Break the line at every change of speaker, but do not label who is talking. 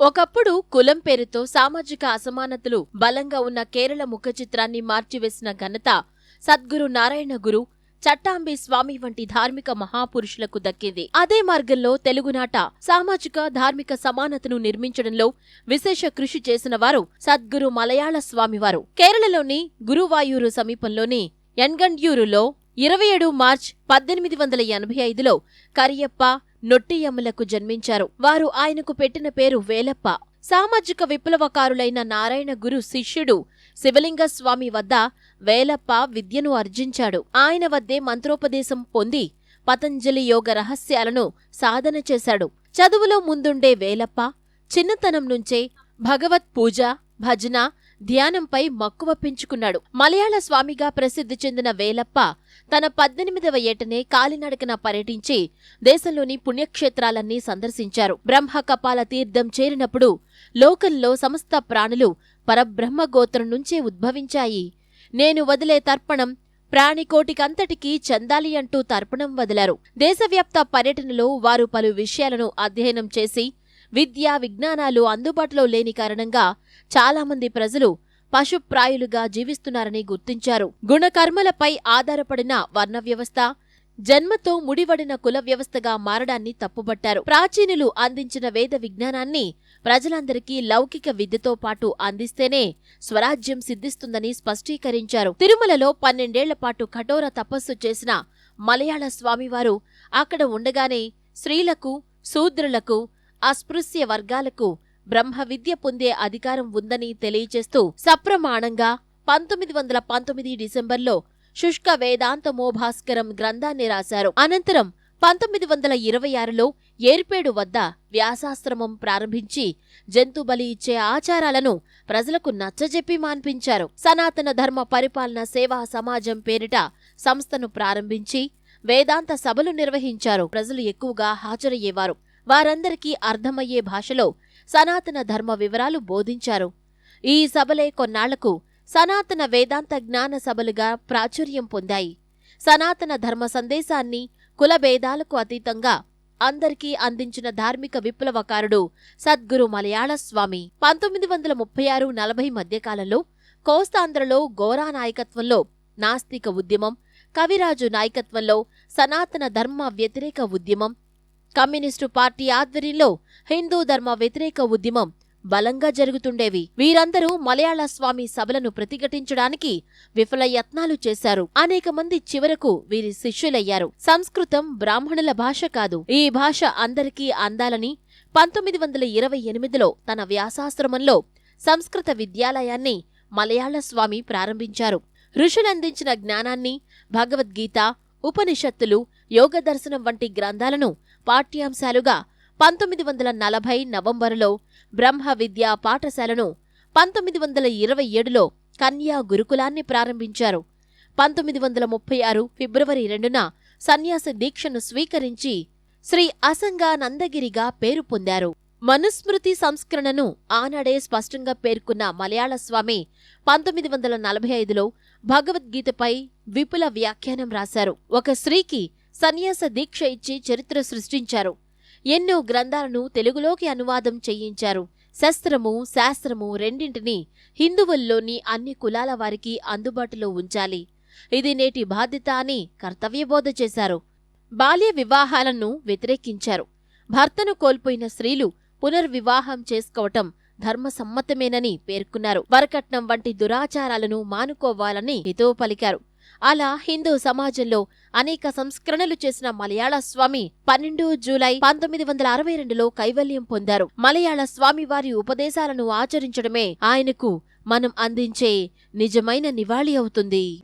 ఒకప్పుడు కులం పేరుతో సామాజిక అసమానతలు బలంగా ఉన్న కేరళ ముఖ చిత్రాన్ని మార్చివేసిన ఘనత సద్గురు నారాయణ గురు చట్టాంబి స్వామి వంటి ధార్మిక మహాపురుషులకు దక్కింది. అదే మార్గంలో తెలుగునాట సామాజిక ధార్మిక సమానతను నిర్మించడంలో విశేష కృషి చేసిన వారు సద్గురు మలయాళ స్వామివారు కేరళలోని గురువాయూరు సమీపంలోని ఎన్గండ్యూరులో ఇరవై ఏడు మార్చ్ పద్దెనిమిది వందల ఎనభై ఐదులో కరియప్ప నొట్టియమ్మలకు జన్మించారు. వారు ఆయనకు పెట్టిన పేరు వేలప్ప. సామాజిక విప్లవకారులైన నారాయణ గురు శిష్యుడు శివలింగ స్వామి వద్ద వేలప్ప విద్యను అర్జించాడు. ఆయన వద్దే మంత్రోపదేశం పొంది పతంజలి యోగ రహస్యాలను సాధన చేశాడు. చదువులో ముందుండే వేలప్ప చిన్నతనం నుంచే భగవత్ పూజ భజన ధ్యానంపై మక్కువ పెంచుకున్నాడు. మలయాళ స్వామిగా ప్రసిద్ధి చెందిన వేలప్ప తన పద్దెనిమిదవ ఏటనే కాలినడకన పర్యటించి దేశంలోని పుణ్యక్షేత్రాలన్నీ సందర్శించారు. బ్రహ్మ కపాల తీర్థం చేరినప్పుడు లోకంలో సమస్త ప్రాణులు పరబ్రహ్మ గోత్రం నుంచే ఉద్భవించాయి. నేను వదిలే తర్పణం ప్రాణికోటికంతటికీ చందాలి అంటూ తర్పణం వదిలారు. దేశవ్యాప్త పర్యటనలో వారు పలు విషయాలను అధ్యయనం చేసి విద్యా విజ్ఞానాలు అందుబాటులో లేని కారణంగా చాలామంది ప్రజలు పశుప్రాయులుగా జీవిస్తున్నారని గుర్తించారు. గుణకర్మలపై ఆధారపడిన వర్ణ వ్యవస్థ జన్మతో ముడివడిన కుల వ్యవస్థగా మారడాన్ని తప్పుబట్టారు ప్రాచీనులు అందించిన వేద విజ్ఞానాన్ని ప్రజలందరికీ లౌకిక విద్యతో పాటు అందిస్తేనే స్వరాజ్యం సిద్ధిస్తుందని స్పష్టీకరించారు. తిరుమలలో పన్నెండేళ్ళ పాటు కఠోర తపస్సు చేసిన మలయాళ స్వామివారు అక్కడ ఉండగానే స్త్రీలకు శూద్రులకు అస్పృశ్య వర్గాలకు బ్రహ్మ విద్య పొందే అధికారం ఉందని తెలియచేస్తూ సప్రమాణంగా పంతొమ్మిది వందల పంతొమ్మిది డిసెంబర్లో శుష్క వేదాంతమోభాస్కరం గ్రంథాన్ని రాశారు. అనంతరం పంతొమ్మిది వందల ఇరవై ఆరులో ఏర్పేడు వద్ద వ్యాసాశ్రమం ప్రారంభించి జంతు బలి ఇచ్చే ఆచారాలను ప్రజలకు నచ్చజెప్పి మాన్పించారు. సనాతన ధర్మ పరిపాలన సేవా సమాజం పేరిట సంస్థను ప్రారంభించి వేదాంత సభలు నిర్వహించారు. ప్రజలు ఎక్కువగా హాజరయ్యేవారు. వారందరికీ అర్థమయ్యే భాషలో సనాతన ధర్మ వివరాలు బోధించారు. ఈ సభలే కొన్నాళ్ళకు సనాతన వేదాంత జ్ఞాన సభలుగా ప్రాచుర్యం పొందాయి. సనాతన ధర్మ సందేశాన్ని కుల భేదాలకు అతీతంగా అందరికీ అందించిన ధార్మిక విప్లవకారుడు సద్గురు మలయాళ స్వామి. పంతొమ్మిది వందల ముప్పై ఆరు నలభై మధ్యకాలంలో కోస్తాంధ్రలో గోరా నాయకత్వంలో నాస్తిక ఉద్యమం కవిరాజు నాయకత్వంలో సనాతన ధర్మ వ్యతిరేక ఉద్యమం కమ్యూనిస్టు పార్టీ ఆధ్వర్యంలో హిందూ ధర్మ వ్యతిరేక ఉద్యమం బలంగా జరుగుతుండేవి. వీరందరూ మలయాళ స్వామి సభలను ప్రతిఘటించడానికి విఫల యత్నాలు చేశారు. అనేక మంది చివరకు వీరి శిష్యులయ్యారు. సంస్కృతం బ్రాహ్మణుల భాష కాదు. ఈ భాష అందరికీ అందాలని పంతొమ్మిది వందల ఇరవై ఎనిమిదిలో తన వ్యాసాశ్రమంలో సంస్కృత విద్యాలయాన్ని మలయాళ స్వామి ప్రారంభించారు. ఋషులందించిన జ్ఞానాన్ని భగవద్గీత ఉపనిషత్తులు యోగ దర్శనం వంటి గ్రంథాలను పాఠ్యాంశాలుగా పంతొమ్మిది వందల నలభై నవంబరులో బ్రహ్మ విద్యా పాఠశాలను పంతొమ్మిది వందల ఇరవై ఏడులో కన్యా గురుకులాన్ని ప్రారంభించారు. పంతొమ్మిది వందల ముప్పై ఆరు ఫిబ్రవరి రెండున సన్యాస దీక్షను స్వీకరించి శ్రీ అసంగానందగిరిగా పేరు పొందారు. మనుస్మృతి సంస్కరణను ఆనాడే స్పష్టంగా పేర్కొన్న మలయాళ స్వామి పంతొమ్మిది వందల నలభై ఐదులో భగవద్గీతపై విపుల వ్యాఖ్యానం రాశారు. ఒక స్త్రీకి సన్యాస దీక్ష ఇచ్చి చరిత్ర సృష్టించారు. ఎన్నో గ్రంథాలను తెలుగులోకి అనువాదం చేయించారు. శస్త్రము శాస్త్రము రెండింటినీ హిందువుల్లోని అన్ని కులాల వారికి అందుబాటులో ఉంచాలి. ఇది నేటి బాధ్యత అని కర్తవ్యబోధ చేశారు. బాల్య వివాహాలను వ్యతిరేకించారు. భర్తను కోల్పోయిన స్త్రీలు పునర్వివాహం చేసుకోవటం ధర్మసమ్మతమేనని పేర్కొన్నారు. వరకట్నం వంటి దురాచారాలను మానుకోవాలని హితవు పలికారు. అలా హిందూ సమాజంలో అనేక సంస్కరణలు చేసిన మలయాళ స్వామి పన్నెండు జూలై పంతొమ్మిది వందల అరవై రెండులో కైవల్యం పొందారు. మలయాళ స్వామి వారి ఉపదేశాలను ఆచరించడమే ఆయనకు మనం అందించే నిజమైన నివాళి అవుతుంది.